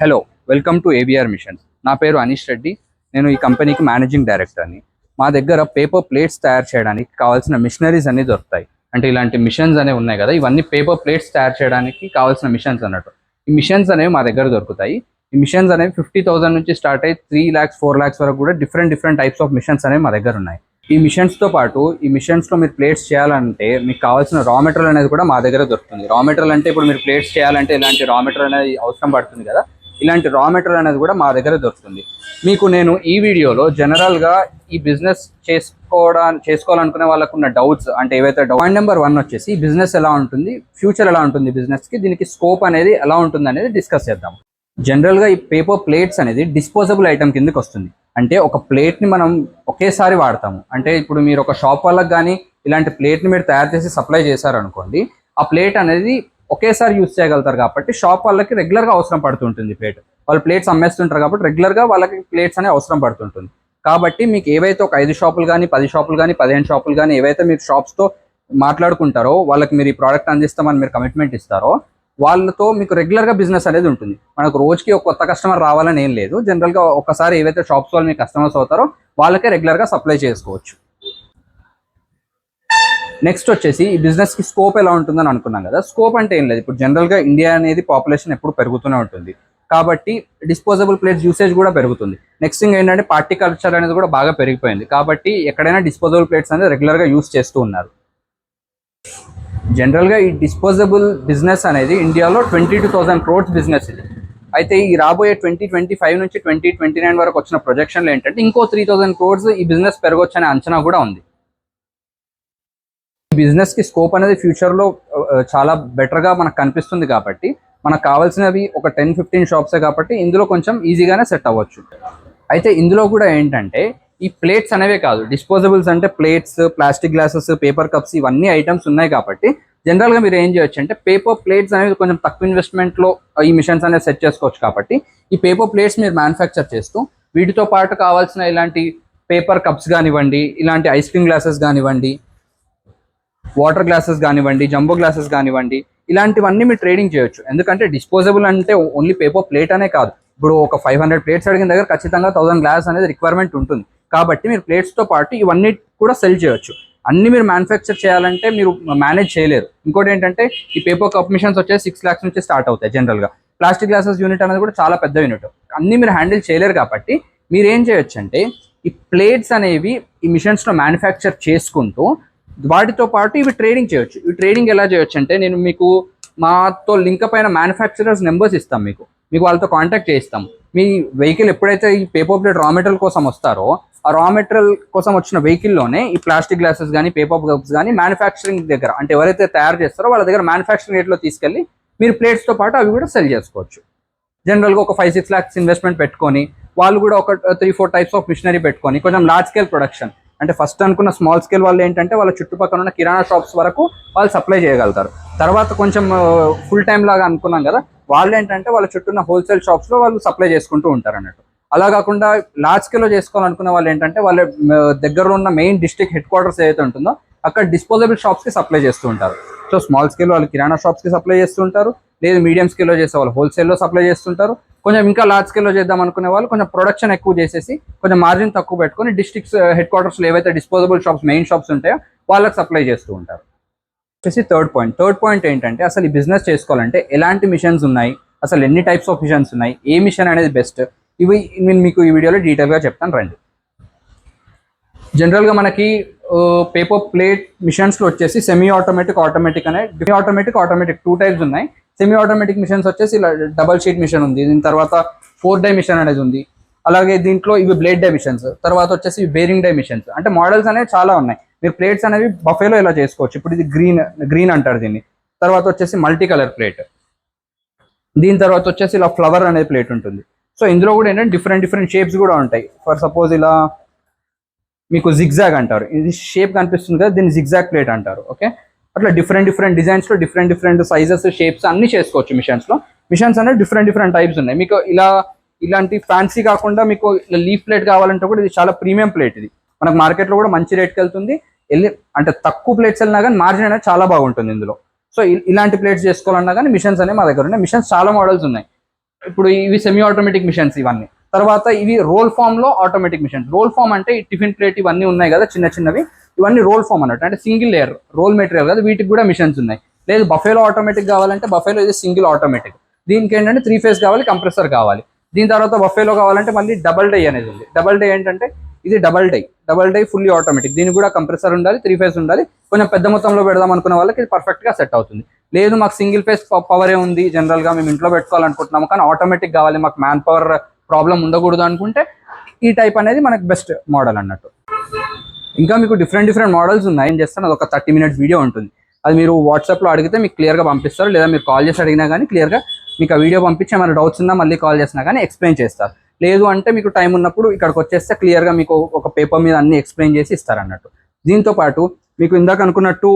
Hello welcome to ABR machines నా పేరు అనీష్ రెడ్డి. నేను ఈ కంపెనీకి మేనేజింగ్ డైరెక్టర్ని మా దగ్గర పేపర్ ప్లేట్స్ తయారు చేయడానికి కావాల్సిన మిషనరీస్ అన్ని దొరుకుతాయి. అంటే ఇలాంటి మిషన్స్ అనేవి ఉన్నాయి కదా ఇవన్నీ పేపర్ ప్లేట్స్ తయారు చేయడానికి కావాల్సిన మిషన్స్ అన్నట్టు. ఈ మిషన్స్ అనేవి మా దగ్గర దొరుకుతాయి. ఈ మిషన్స్ అనేవి ఫిఫ్టీ థౌసండ్ నుంచి స్టార్ట్ అయ్యి త్రీ ల్యాక్స్ ఫోర్ ల్యాక్స్ వరకు కూడా different different types of machines అనేవి మా దగ్గర ఉన్నాయి. ఈ మిషన్స్తో పాటు ఈ మిషన్స్లో మీరు ప్లేట్స్ చేయాలంటే మీకు కావాల్సిన రా మెటీరియల్ అనేది కూడా మా దగ్గర దొరుకుతుంది. రా మెటీరియల్ అంటే ఇప్పుడు మీరు ప్లేట్స్ చేయాలంటే ఇలాంటి రా మెటీరియల్ అనేది అవసరం పడుతుంది కదా ఇలాంటి రా మెటీరియల్ అనేది కూడా మా దగ్గర దొరుకుతుంది. మీకు నేను ఈ వీడియోలో జనరల్గా ఈ బిజినెస్ చేసుకోవడానికి చేసుకోవాలనుకునే వాళ్ళకు ఉన్న డౌట్స్ అంటే ఏవైతే డౌట్ పాయింట్ నెంబర్ వన్ వచ్చేసి బిజినెస్ ఎలా ఉంటుంది ఫ్యూచర్ ఎలా ఉంటుంది బిజినెస్కి దీనికి స్కోప్ అనేది ఎలా ఉంటుంది అనేది డిస్కస్ చేద్దాం. జనరల్గా ఈ పేపర్ ప్లేట్స్ అనేది డిస్పోజబుల్ ఐటమ్ కిందకి వస్తుంది. అంటే ఒక ప్లేట్ని మనం ఒకేసారి వాడతాము. అంటే ఇప్పుడు మీరు ఒక షాప్ వాళ్ళకి కానీ ఇలాంటి ప్లేట్ని మీరు తయారు చేసి సప్లై చేశారు అనుకోండి ఆ ప్లేట్ అనేది ఒకేసారి యూస్ చేయగలుగుతారు కాబట్టి షాప్ వాళ్ళకి రెగ్యులర్గా అవసరం పడుతుంటుంది ప్లేట్. వాళ్ళు ప్లేట్స్ అమ్మేస్తుంటారు కాబట్టి రెగ్యులర్గా వాళ్ళకి ప్లేట్స్ అనేవి అవసరం పడుతుంటుంది. కాబట్టి మీకు ఏవైతే ఒక ఐదు షాపులు కానీ పది షాపులు కానీ పదిహేను షాపులు కానీ ఏవైతే మీరు షాప్స్తో మాట్లాడుకుంటారో వాళ్ళకి మీరు ఈ ప్రోడక్ట్ అందిస్తామని మీరు కమిట్మెంట్ ఇస్తారో వాళ్ళతో మీకు రెగ్యులర్గా బిజినెస్ అనేది ఉంటుంది. మనకు రోజుకి ఒక కొత్త కస్టమర్ రావాలని ఏం లేదు. జనరల్గా ఒకసారి ఏవైతే షాప్స్ వాళ్ళు మీ కస్టమర్స్ అవుతారో వాళ్ళకే రెగ్యులర్గా సప్లై చేసుకోవచ్చు. నెక్స్ట్ వచ్చేసి ఈ బిజినెస్కి స్కోప్ ఎలా ఉంటుందని అనుకున్నాం కదా. స్కోప్ అంటే ఏం లేదు. ఇప్పుడు జనరల్గా ఇండియా అనేది పాపులేషన్ ఎప్పుడు పెరుగుతూనే ఉంటుంది. కాబట్టి డిస్పోజబుల్ ప్లేట్స్ యూసేజ్ కూడా పెరుగుతుంది. నెక్స్ట్ థింగ్ ఏంటంటే పార్టీ కల్చర్ అనేది కూడా బాగా పెరిగిపోయింది. కాబట్టి ఎక్కడైనా డిస్పోజబుల్ ప్లేట్స్ అనేది రెగ్యులర్గా యూస్ చేస్తూ ఉన్నారు. జనరల్గా ఈ డిస్పోజబుల్ బిజినెస్ అనేది ఇండియాలో twenty two thousand crores business ఇది. అయితే ఈ రాబోయే ట్వంటీ ట్వంటీ ఫైవ్ నుంచి ట్వంటీ ట్వంటీ నైన్ వరకు వచ్చిన ప్రొజెక్షన్లు ఏంటంటే ఇంకో త్రీ థౌసండ్ క్రోడ్స్ ఈ బిజినెస్ పెరగొచ్చు అనే అంచనా కూడా ఉంది. బిజినెస్కి స్కోప్ అనేది ఫ్యూచర్లో uh, uh, చాలా బెటర్గా మనకు కనిపిస్తుంది కాబట్టి మనకు కావాల్సినవి ఒక టెన్ ఫిఫ్టీన్ షాప్సే కాబట్టి ఇందులో కొంచెం ఈజీగానే సెట్ అవ్వచ్చు. అయితే ఇందులో కూడా ఏంటంటే ఈ ప్లేట్స్ అనేవే కాదు డిస్పోజబుల్స్ అంటే plates plastic glasses paper cups ఇవన్నీ ఐటమ్స్ ఉన్నాయి కాబట్టి జనరల్గా మీరు ఏం చేయొచ్చు అంటే పేపర్ ప్లేట్స్ అనేవి కొంచెం తక్కువ ఇన్వెస్ట్మెంట్లో uh, ఈ మిషన్స్ అనేవి సెట్ చేసుకోవచ్చు కాబట్టి ఈ పేపర్ ప్లేట్స్ మీరు మ్యానుఫ్యాక్చర్ చేస్తూ వీటితో పాటు కావాల్సిన ఇలాంటి పేపర్ కప్స్ కానివ్వండి ఇలాంటి ఐస్ క్రీమ్ గ్లాసెస్ కానివ్వండి వాటర్ గ్లాసెస్ కానివ్వండి జంబో గ్లాసెస్ కానివ్వండి ఇలాంటివన్నీ మీరు ట్రేడింగ్ చేయొచ్చు. ఎందుకంటే డిస్పోజబుల్ అంటే ఓన్లీ పేపర్ ప్లేట్ అనే కాదు. ఇప్పుడు ఒక ఫైవ్ హండ్రెడ్ ప్లేట్స్ అడిగిన దగ్గర ఖచ్చితంగా థౌసండ్ గ్లాస్ అనేది రిక్వైర్మెంట్ ఉంటుంది. కాబట్టి మీరు ప్లేట్స్తో పాటు ఇవన్నీ కూడా సెల్ చేయొచ్చు. అన్ని మీరు మ్యానుఫ్యాక్చర్ చేయాలంటే మీరు మేనేజ్ చేయలేరు. ఇంకోటి ఏంటంటే ఈ పేపర్ కప్ మిషన్స్ వచ్చేసి సిక్స్ ల్యాక్స్ నుంచి స్టార్ట్ అవుతాయి జనరల్గా ప్లాస్టిక్ గ్లాసెస్ యూనిట్ అనేది కూడా చాలా పెద్ద యూనిట్. అన్ని మీరు హ్యాండిల్ చేయలేరు కాబట్టి మీరు ఏం చేయొచ్చు అంటే ఈ ప్లేట్స్ అనేవి ఈ మిషన్స్లో మ్యానుఫ్యాక్చర్ చేసుకుంటూ వాటితో పాటు ఇవి ట్రేడింగ్ చేయొచ్చు. ఈ ట్రేడింగ్ ఎలా చేయొచ్చు అంటే నేను మీకు మాతో లింక్ పైన మ్యానుఫ్యాక్చరర్స్ నెంబర్స్ ఇస్తాం మీకు. మీకు వాళ్ళతో కాంటాక్ట్ చేయిస్తాం. మీ వెహికల్ ఎప్పుడైతే ఈ పేపర్ ప్లేట్ రా మెటీరియల్ కోసం వస్తారో ఆ రా మెటీరియల్ కోసం వచ్చిన వెహికల్లోనే ఈ ప్లాస్టిక్ గ్లాసెస్ కానీ పేపర్ కప్స్ కానీ మ్యానుఫ్యాక్చరింగ్ దగ్గర అంటే ఎవరైతే తయారు చేస్తారో వాళ్ళ దగ్గర మ్యానుఫ్యాక్చరింగ్ రేట్లో తీసుకెళ్ళి మీరు ప్లేట్స్తో పాటు అవి కూడా సెల్ చేసుకోవచ్చు. జనరల్గా ఒక ఫైవ్ సిక్స్ ల్యాక్స్ ఇన్వెస్ట్మెంట్ పెట్టుకొని వాళ్ళు కూడా ఒక three four types of machinery పెట్టుకొని కొంచెం లార్జ్ స్కేల్ ప్రొడక్షన్ అంటే ఫస్ట్ అనుకున్న స్మాల్ స్కేల్ వాళ్ళు ఏంటంటే వాళ్ళ చుట్టుపక్కల ఉన్న కిరాణా షాప్స్ వరకు వాళ్ళు సప్లై చేయగలుగుతారు. తర్వాత కొంచెం ఫుల్ టైం లాగా అనుకున్నాం కదా వాళ్ళు ఏంటంటే వాళ్ళ చుట్టూ ఉన్న హోల్సేల్ షాప్స్లో వాళ్ళు సప్లై చేసుకుంటూ ఉంటారు అన్నట్టు. అలా కాకుండా లార్జ్ స్కేల్లో చేసుకోవాలనుకున్న వాళ్ళు ఏంటంటే వాళ్ళ దగ్గరలో ఉన్న మెయిన్ డిస్ట్రిక్ట్ హెడ్ క్వార్టర్స్ ఏదైతే ఉంటుందో అక్కడ డిస్పోజబుల్ షాప్స్కి సప్లై చేస్తూ ఉంటారు. సో స్మాల్ స్కేల్ వాళ్ళు కిరాణా షాప్స్కి సప్లై చేస్తుంటారు లేదు మీడియం స్కేల్లో చేసే వాళ్ళు హోల్సేల్లో సప్లై చేస్తుంటారు. కొంచెం ఇంకా లార్జ్ స్కేల్లో చేద్దాం అనుకునే వాళ్ళు కొంచెం ప్రొడక్షన్ ఎక్కువ చేసేసి కొంచెం మార్జిన్ తక్కువ పెట్టుకొని డిస్ట్రిక్ట్స్ హెడ్ క్వార్టర్స్లో ఏవైతే డిస్పోజబుల్ షాప్స్ మెయిన్ షాప్స్ ఉంటాయో వాళ్ళకి సప్లై చేస్తూ ఉంటారు. వచ్చేసి థర్డ్ పాయింట్ థర్డ్ పాయింట్ ఏంటంటే అసలు ఈ బిజినెస్ చేసుకోవాలంటే ఎలాంటి మిషన్స్ ఉన్నాయి? అసలు ఎన్ని టైప్స్ ఆఫ్ మిషన్స్ ఉన్నాయి? ఏ మిషన్ అనేది బెస్ట్ ఇవి నేను మీకు ఈ వీడియోలో డీటెయిల్గా చెప్తాను రండి. జనరల్గా మనకి పేపర్ ప్లేట్ మిషన్స్లో వచ్చేసి సెమీ ఆటోమేటిక్ ఆటోమేటిక్ అనే ఆటోమేటిక్ ఆటోమేటిక్ టూ టైప్స్ ఉన్నాయి. సెమీ ఆటోమేటిక్ మిషన్స్ వచ్చేసి ఇలా డబల్ షీట్ మిషన్ ఉంది. దీని తర్వాత ఫోర్ డై మిషన్ అనేది ఉంది. అలాగే దీంట్లో ఇవి బ్లేడ్ డై మిషన్స్ తర్వాత వచ్చేసి బేరింగ్ డై మిషన్స్ అంటే మోడల్స్ అనేవి చాలా ఉన్నాయి. మీరు ప్లేట్స్ అనేవి బఫేలో ఇలా చేసుకోవచ్చు. ఇప్పుడు ఇది గ్రీన్ గ్రీన్ అంటారు దీన్ని. తర్వాత వచ్చేసి మల్టీ కలర్ ప్లేట్ దీని తర్వాత వచ్చేసి ఇలా ఫ్లవర్ అనేది ప్లేట్ ఉంటుంది. సో ఇందులో కూడా ఏంటంటే డిఫరెంట్ డిఫరెంట్ షేప్స్ కూడా ఉంటాయి. ఫర్ సపోజ్ ఇలా మీకు జిగ్జాగ్ అంటారు. ఇది షేప్ కనిపిస్తుంది కదా దీన్ని జిగ్జాగ్ ప్లేట్ అంటారు. ఓకే అట్లా డిఫరెంట్ డిఫరెంట్ డిజైన్స్లో డిఫరెంట్ డిఫరెంట్ సైజెస్ షేప్స్ అన్ని చేసుకోవచ్చు మిషన్స్లో మిషన్స్ అనేది డిఫరెంట్ డిఫరెంట్ టైప్స్ ఉన్నాయి. మీకు ఇలా ఇలాంటి ఫ్యాన్సీ కాకుండా మీకు లీఫ్ ప్లేట్ కావాలంటే కూడా ఇది చాలా ప్రీమియం ప్లేట్ ఇది. మనకు మార్కెట్లో కూడా మంచి రేట్కి వెళ్తుంది. వెళ్ళి అంటే తక్కువ ప్లేట్స్ వెళ్ళినా కానీ మార్జిన్ అనేది చాలా బాగుంటుంది ఇందులో. సో ఇలాంటి ప్లేట్స్ చేసుకోవాలన్నా కానీ మిషన్స్ అనేవి మా దగ్గర ఉన్నాయి. మిషన్స్ చాలా మోడల్స్ ఉన్నాయి. ఇప్పుడు ఇవి సెమీ ఆటోమేటిక్ మిషన్స్ ఇవన్నీ. తర్వాత ఇవి రోల్ ఫామ్లో ఆటోమేటిక్ మిషన్స్ రోల్ ఫామ్ అంటే ఈ టిఫిన్ ప్లేట్ ఇవన్నీ ఉన్నాయి కదా చిన్న చిన్నవి. ఇవన్నీ రోల్ ఫామ్ అన్నట్టు. అంటే సింగిల్ లేయర్ రోల్ మెటీరియల్ కదా వీటికి కూడా మిషన్స్ ఉన్నాయి. లేదు బఫేలో ఆటోమేటిక్ కావాలంటే బఫేలో ఇది సింగిల్ ఆటోమేటిక్. దీనికి ఏంటంటే త్రీ ఫేస్ కావాలి కంప్రెసర్ కావాలి. దీని తర్వాత బఫేలో కావాలంటే మళ్ళీ డబల్ డై అనేది ఉంది. డబల్ డై ఏంటంటే ఇది double die. Double die fully automatic. దీనికి కూడా కంప్రెసర్ ఉండాలి త్రీ ఫేస్ ఉండాలి. కొంచెం పెద్ద మొత్తంలో పెడదాం అనుకున్న వాళ్ళకి ఇది పర్ఫెక్ట్గా సెట్ అవుతుంది. లేదు మాకు సింగిల్ ఫేస్ పవరే ఉంది. జనరల్గా మేము ఇంట్లో పెట్టుకోవాలనుకుంటున్నాము కానీ ఆటోమేటిక్ కావాలి మాకు మ్యాన్ పవర్ ప్రాబ్లం ఉండకూడదు అనుకుంటే ఈ టైప్ అనేది మనకి బెస్ట్ మోడల్ అన్నట్టు. ఇంకా మీకు డిఫరెంట్ డిఫరెంట్ మోడల్స్ ఉన్నాయి. ఏం చేస్తాను. అది ఒక థర్టీ మినిట్స్ వీడియో ఉంటుంది. అది మీరు వాట్సాప్లో అడిగితే మీకు క్లియర్గా పంపిస్తారు. లేదా మీరు కాల్ చేసి అడిగినా కానీ క్లియర్గా మీకు ఆ వీడియో పంపించి ఏమైనా డౌట్స్ ఉన్నా మళ్ళీ కాల్ చేసినా కానీ ఎక్స్ప్లెయిన్ చేస్తారు. లేదు అంటే మీకు టైం ఉన్నప్పుడు ఇక్కడికి వచ్చేస్తే క్లియర్గా మీకు ఒక పేపర్ మీద అన్ని ఎక్స్ప్లెయిన్ చేసి ఇస్తారు అన్నట్టు. దీంతో పాటు మీకు ఇందాక అనుకున్నట్టు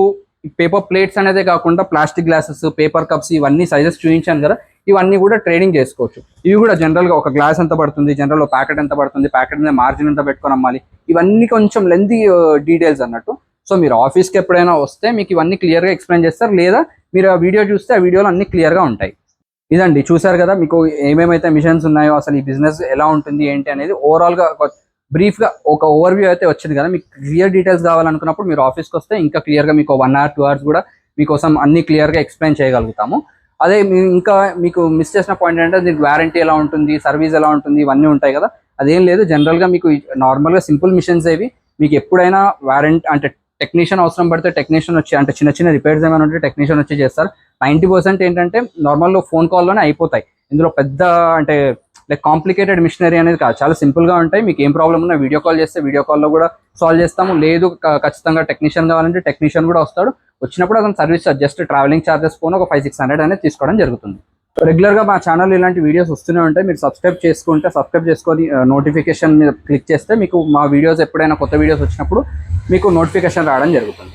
పేపర్ ప్లేట్స్ అనేదే కాకుండా ప్లాస్టిక్ గ్లాసెస్ పేపర్ కప్స్ ఇవన్నీ సైజెస్ చూపించాను కదా. ఇవన్నీ కూడా ట్రేడింగ్ చేసుకోవచ్చు. ఇవి కూడా జనరల్గా ఒక గ్లాస్ ఎంత పడుతుంది జనరల్ ప్యాకెట్ ఎంత పడుతుంది ప్యాకెట్ మీద మార్జిన్ ఎంత పెట్టుకొని అమ్మాలి. ఇవన్నీ కొంచెం లెంది డీటెయిల్స్ అన్నట్టు. సో మీరు ఆఫీస్కి ఎప్పుడైనా వస్తే మీకు ఇవన్నీ క్లియర్గా ఎక్స్ప్లెయిన్ చేస్తారు. లేదా మీరు ఆ వీడియో చూస్తే ఆ వీడియోలో అన్ని క్లియర్గా ఉంటాయి. ఇదండి చూసారు కదా మీకు ఏమేమైతే మిషన్స్ ఉన్నాయో అసలు ఈ బిజినెస్ ఎలా ఉంటుంది ఏంటి అనేది ఓవరాల్గా బ్రీఫ్గా ఒక ఓవర్ వ్యూ అయితే వచ్చింది కదా. మీకు క్లియర్ డీటెయిల్స్ కావాలనుకున్నప్పుడు మీరు ఆఫీస్కి వస్తే ఇంకా క్లియర్గా మీకు వన్ అవర్ టూ అవర్స్ కూడా మీకోసం అన్ని క్లియర్గా ఎక్స్ప్లెయిన్ చేయగలుగుతాము. అదే మీ ఇంకా మీకు మిస్ చేసిన పాయింట్ ఏంటంటే దీనికి వారంటీ ఎలా ఉంటుంది సర్వీస్ ఎలా ఉంటుంది ఇవన్నీ ఉంటాయి కదా. అదేం లేదు జనరల్గా మీకు నార్మల్గా సింపుల్ మిషన్స్ ఏవి మీకు ఎప్పుడైనా వారంటీ అంటే టెక్నీషియన్ అవసరం పడితే టెక్నీషియన్ వచ్చి అంటే చిన్న చిన్న రిపేర్స్ ఏమైనా ఉంటే టెక్నీషియన్ వచ్చి చేస్తారు. నైంటీ పర్సెంట్ ఏంటంటే నార్మల్లో ఫోన్ కాల్లోనే అయిపోతాయి. ఇందులో పెద్ద అంటే లైక్ కాంప్లికేటెడ్ మిషనరీ అనేది కాదు. చాలా సింపుల్గా ఉంటాయి. మీకు ఏం ప్రాబ్లం ఉన్నా వీడియో కాల్ చేస్తే వీడియో కాల్లో కూడా సాల్వ్ చేస్తాము. లేదు ఖచ్చితంగా టెక్నీషియన్ కావాలంటే టెక్నీషియన్ కూడా వస్తాడు. వచ్చినప్పుడు అతను సర్వీస్ జస్ట్ ట్రావెలింగ్ చార్జెస్ పోను ఒక ఫైవ్ సిక్స్ హండ్రెడ్ అనేది తీసుకోవడం జరుగుతుంది. రెగ్యులర్గా మా ఛానల్ ఇలాంటి వీడియోస్ వస్తూనే ఉంటాయి. మీరు సబ్స్క్రైబ్ చేసుకుంటే సబ్స్క్రైబ్ చేసుకొని నోటిఫికేషన్ మీద క్లిక్ చేస్తే మీకు మా వీడియోస్ ఎప్పుడైనా కొత్త వీడియోస్ వచ్చినప్పుడు మీకు నోటిఫికేషన్ రావడం జరుగుతుంది.